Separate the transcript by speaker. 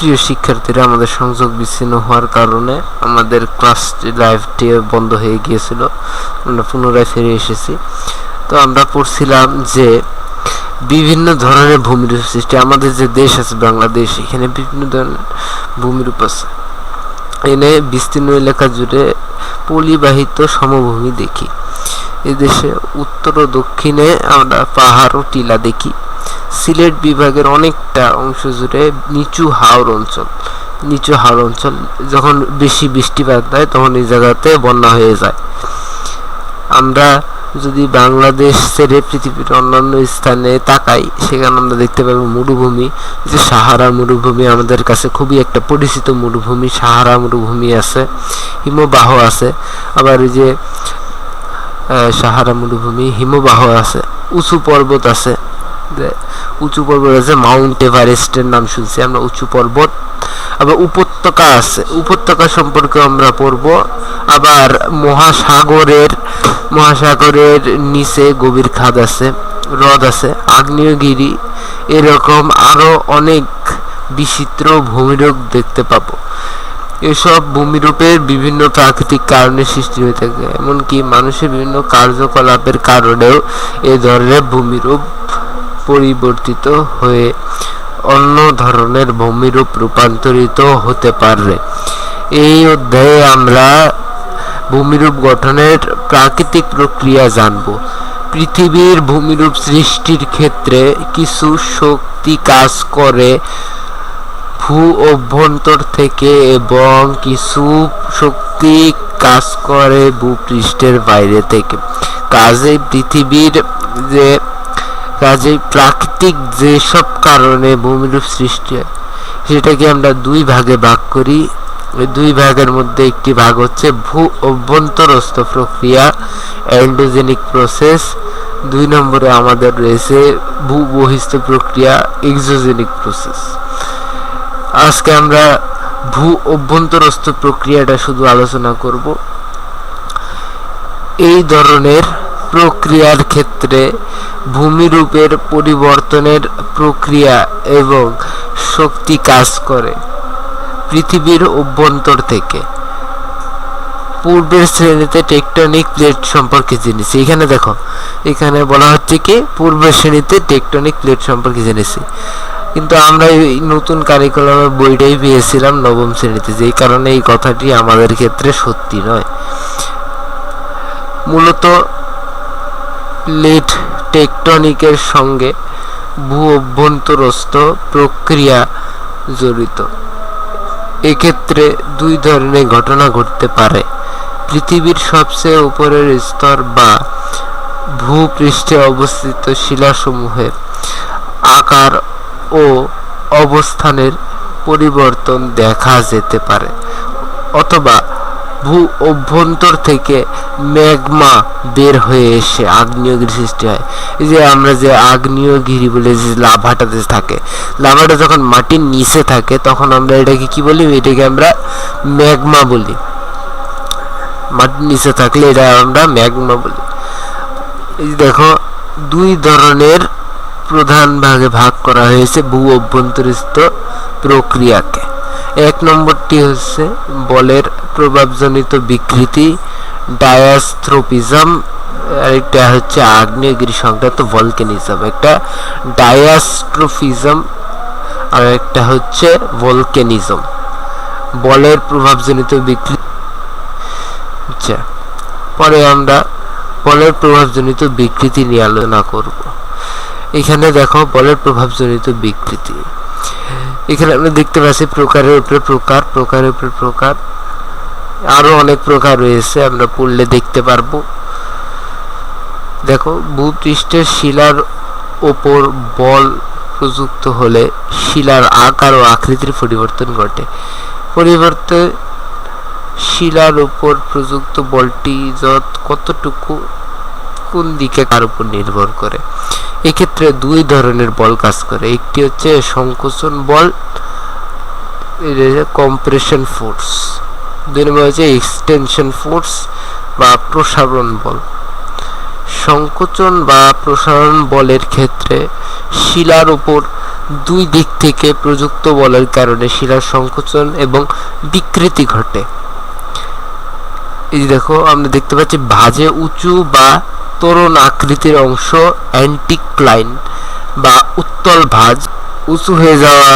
Speaker 1: প্রিয় শিক্ষার্থীরা, আমাদের সংযোগ বিচ্ছিন্ন হওয়ার কারণে আমাদের ক্লাস লাইভটি বন্ধ হয়ে গিয়েছিল। আমরা পুনরায় ফিরে এসেছি। তো আমরা পড়ছিলাম যে বিভিন্ন ধরনের ভূমিরূপ সৃষ্টি। আমাদের যে দেশ আছে বাংলাদেশ, এখানে বিভিন্ন ধরনের ভূমিরূপ আছে। এনে বিস্তীর্ণ এলাকা জুড়ে পলিবাহিত সমভূমি দেখি। এদেশে উত্তর ও দক্ষিণে আমরা পাহাড় ও টিলা দেখি। সিলেট বিভাগের অনেকটা অংশ জুড়ে নিচু হাওর অঞ্চল। নিচু হাওর অঞ্চল, যখন বেশি বৃষ্টিপাত হয়, তখন এই জায়গাতে বন্যা হয়ে যায়। আমরা যদি বাংলাদেশ ছেড়ে পৃথিবীর অন্যান্য স্থানে তাকাই, সেখানে আমরা দেখতে পাবো মরুভূমি। যে সাহারা মরুভূমি আমাদের কাছে খুবই একটা পরিচিত মরুভূমি, সাহারা মরুভূমি আছে, হিমবাহ আছে। আবার এই যে সাহারা মরুভূমি, হিমবাহ আছে, উঁচু পর্বত আছে। উঁচু পর্বত আছে মাউন্ট এভারেস্টের নাম শুনছি আমরা, উঁচু পর্বত। আবার উপত্যকা আছে, উপত্যকা সম্পর্কে আমরা পড়ব। আবার মহাসাগরের মহাসাগরের নিচে গভীর খাদ আছে, হ্রদ আছে, আগ্নেয়গিরি, এরকম আরও অনেক বিচিত্র ভূমিরূপ দেখতে পাবো। এসব ভূমিরূপের বিভিন্ন প্রাকৃতিক কারণে সৃষ্টি হয়ে থাকে, এমনকি মানুষের বিভিন্ন কার্যকলাপের কারণেও এ ধরনের ভূমিরূপ পরিবর্তিত হয়ে অন্য ধরনের ভূমিরূপ রূপান্তরিত হতে পারে। এই অধ্যায়ে আমরা ভূমিরূপ গঠনের প্রাকৃতিক প্রক্রিয়া জানব। পৃথিবীর ভূমিরূপ সৃষ্টির ক্ষেত্রে কিছু শক্তি কাজ করে ভূ অভ্যন্তর থেকে এবং কিছু শক্তি কাজ করে ভূপৃষ্ঠের বাইরে থেকে। কাজেই পৃথিবীর যে কাজেই প্রাকৃতিক যেসব কারণে ভূমিরূপ সৃষ্টি হয়, সেটাকে আমরা দুই ভাগে ভাগ করি। দুই ভাগের মধ্যে একটি ভাগ হচ্ছে ভূ অভ্যন্তরস্থ প্রক্রিয়া এন্ডোজেনিক প্রসেস দুই নম্বরে আমাদের রয়েছে ভূ বহিস্থ প্রক্রিয়া এক্সোজেনিক প্রসেস আজকে আমরা ভূ অভ্যন্তরস্থ প্রক্রিয়াটা শুধু আলোচনা করব। এই ধরনের প্রক্রিয়ার ক্ষেত্রে ভূমিরূপের পরিবর্তনের প্রক্রিয়া এবং শক্তি কাজ করে পৃথিবীর অভ্যন্তর থেকে। পূর্বের শ্রেণীতে টেকটনিক প্লেট সম্পর্কে জেনেছি। এখানে দেখো, এখানে বলা হচ্ছে কি, পূর্বের শ্রেণীতে টেকটনিক প্লেট সম্পর্কে জেনেছি। কিন্তু আমরা এই নতুন কারিকুলামের বইটাই পেয়েছিলাম নবম শ্রেণীতে, যেই কারণে এই কথাটি আমাদের ক্ষেত্রে সত্যি নয়। মূলত প্লেট টেকটনিকের সঙ্গে ভূ অভ্যন্তরস্থ প্রক্রিয়া জড়িত। এক্ষেত্রে দুই ধরনের ঘটনা ঘটতে পারে। পৃথিবীর সবচেয়ে উপরের স্তর বা ভূপৃষ্ঠে অবস্থিত শিলাসমূহের আকার ও অবস্থানের পরিবর্তন দেখা যেতে পারে, অথবা ভূ অভ্যন্তর থেকে ম্যাগমা বের হয়ে এসে আগ্নেয়গিরি সৃষ্টি হয়। এই যে আমরা যে আগ্নেয়গিরি বলে যে লাভাটাতে থাকে, লাভাটা যখন মাটির নিচে থাকে, তখন আমরা এটাকে কি বলি? এটাকে আমরা ম্যাগমা বলি। মাটির নিচে থাকলে এটা আমরা ম্যাগমা বলি। এই দেখো, দুই ধরনের প্রধান ভাগে ভাগ করা হয়েছে ভূ অভ্যন্তরস্থ প্রক্রিয়াকে। এক নম্বরটি হচ্ছে বলের প্রভাবজনিত বিকৃতি ডায়াস্ট্রোপিজম আরেকটা হচ্ছে আগ্নেয়গিরি সংক্রান্ত ভলকেনিজম একটা ডায়াস্ট্রোফিজম আর একটা হচ্ছে ভলকেনিজম বলের প্রভাবজনিত বিকৃতি আচ্ছা পরে আমরা বলের প্রভাবজনিত বিকৃতি নিয়ে আলোচনা করব। এখানে দেখো বলের প্রভাবজনিত বিকৃতি। এখানে আমরা দেখতে পাচ্ছি প্রকারের উপরে প্রকার, প্রকারের উপরে প্রকার। আরও অনেক প্রকার রয়েছে, আমরা পড়লে দেখতে পারব। দেখো, ভূপৃষ্ঠের শিলার ওপর বল প্রযুক্ত হলে শিলার আকার ও আকৃতির পরিবর্তন ঘটে। পরিবর্তে শিলার উপর প্রযুক্ত বলটি যত কতটুকু, কোন দিকে কার উপর নির্ভর করে? এক্ষেত্রে দুই ধরনের বল কাজ করে। একটি হচ্ছে সংকোচন বল কম্প্রেশন ফোর্স দুই নম্বর হচ্ছে এক্সটেনশন ফোর্স বা প্রসারণ বল। সংকোচন বা প্রসারণ বলের ক্ষেত্রে শিলার উপর দুই দিক থেকে প্রযুক্ত বলের কারণে শিলার সংকোচন এবং বিকৃতি ঘটে। এই দেখো, আমরা দেখতে পাচ্ছি ভাঁজে উঁচু বা তরুণ আকৃতির অংশ অ্যান্টিক্লাইন বা উত্তল ভাঁজ, উঁচু হয়ে যাওয়া